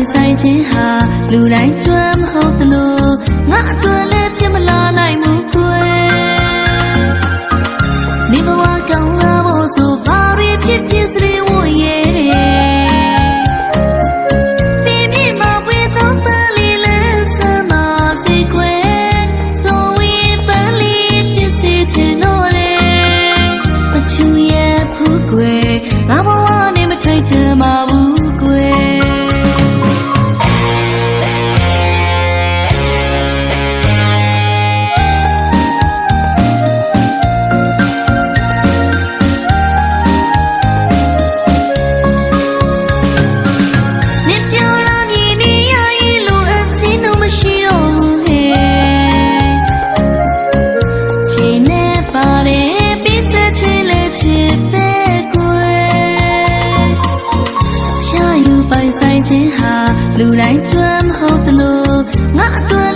င်ဆိုင်ခြင်းဟာလူတိုင်းတွမ်းမဟုတ်သလိုငါအတွက်လည်းဖြစ်မလာနိုင် ပိုင်ဆိုင်ခြင်းဟာလူတိုင်းကျွမ်းမဟုတ်သလိုငါအတွက်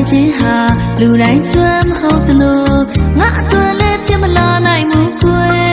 င်ခြင်းဟာလူတိုင်းတွမ်းမဟုတ်သလိုငါအတွက်လည်းဖြစ်မလာနိုင်ဘူးကွယ်